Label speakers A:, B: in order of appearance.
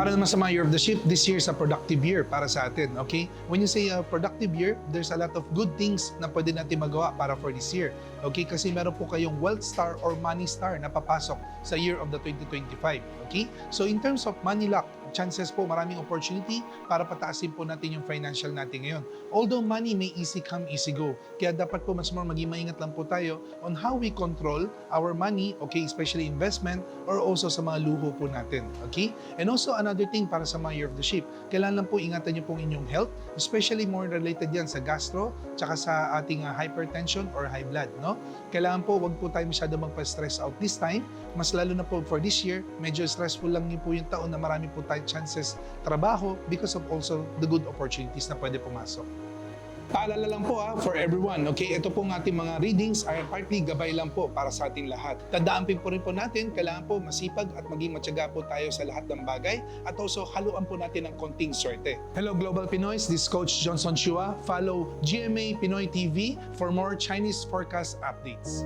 A: Para naman sa mga year of the sheep, this year is a productive year para sa atin, okay? When you say a productive year, there's a lot of good things na pwede natin magawa para for this year, okay? Kasi meron po kayong wealth star or money star na papasok sa year of the 2025, okay? So in terms of money luck, chances po maraming opportunity para pataasin po natin yung financial natin ngayon. Although money may easy come, easy go. Kaya dapat po mas more maging maingat lang po tayo on how we control our money, okay, especially investment or also sa mga luho po natin, okay? And also another thing para sa mga year of the sheep, kailangan lang po ingatan niyo pong inyong health, especially more related yan sa gastro, tsaka sa ating uh, hypertension or high blood, no? Kailangan po wag po tayo masyado magpa-stress out this time, mas lalo na po for this year, medyo stressful lang yun po yung taon na marami po tayo chances trabaho because of also the good opportunities na pwede pumasok. Paalala lang po ha, for everyone, okay? Ito pong ating mga readings are partly gabay lang po para sa ating lahat. Tandaan po rin po natin, kailangan po masipag at maging matyaga po tayo sa lahat ng bagay at also haluan po natin ng konting swerte. Hello Global Pinoys, this is Coach Johnson Chua. Follow GMA Pinoy TV for more Chinese forecast updates.